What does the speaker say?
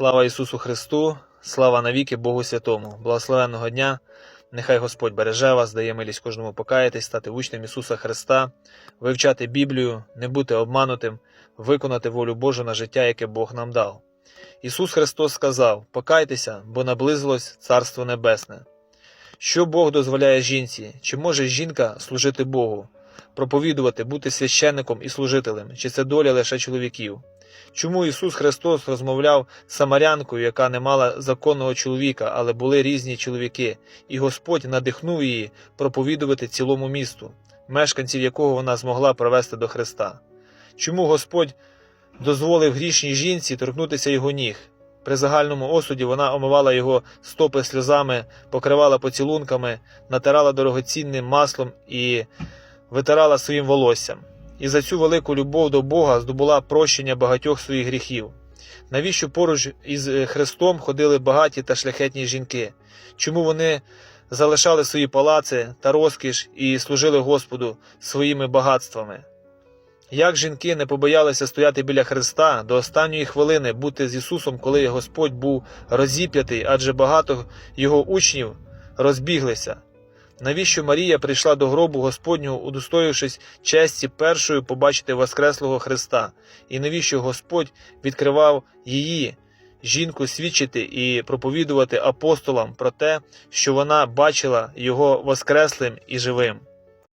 Слава Ісусу Христу, слава навіки Богу Святому, благословенного дня. Нехай Господь береже вас, дає милість кожному покаятись, стати учнем Ісуса Христа, вивчати Біблію, не бути обманутим, виконати волю Божу на життя, яке Бог нам дав. Ісус Христос сказав: Покайтеся, бо наблизилось Царство Небесне. Що Бог дозволяє жінці? Чи може жінка служити Богу, проповідувати, бути священником і служителем, чи це доля лише чоловіків? Чому Ісус Христос розмовляв з самарянкою, яка не мала законного чоловіка, але були різні чоловіки, і Господь надихнув її проповідувати цілому місту, мешканців якого вона змогла провести до Христа? Чому Господь дозволив грішній жінці торкнутися його ніг? При загальному осуді вона омивала його стопи сльозами, покривала поцілунками, натирала дорогоцінним маслом і витирала своїм волоссям і за цю велику любов до Бога здобула прощення багатьох своїх гріхів. Навіщо поруч із е, Христом ходили багаті та шляхетні жінки? Чому вони залишали свої палаци та розкіш і служили Господу своїми багатствами? Як жінки не побоялися стояти біля Христа до останньої хвилини бути з Ісусом, коли Господь був розіп'ятий, адже багато його учнів розбіглися? Навіщо Марія прийшла до гробу Господнього, удостоївшись честі першою побачити Воскреслого Христа? І навіщо Господь відкривав її, жінку, свідчити і проповідувати апостолам про те, що вона бачила його Воскреслим і живим?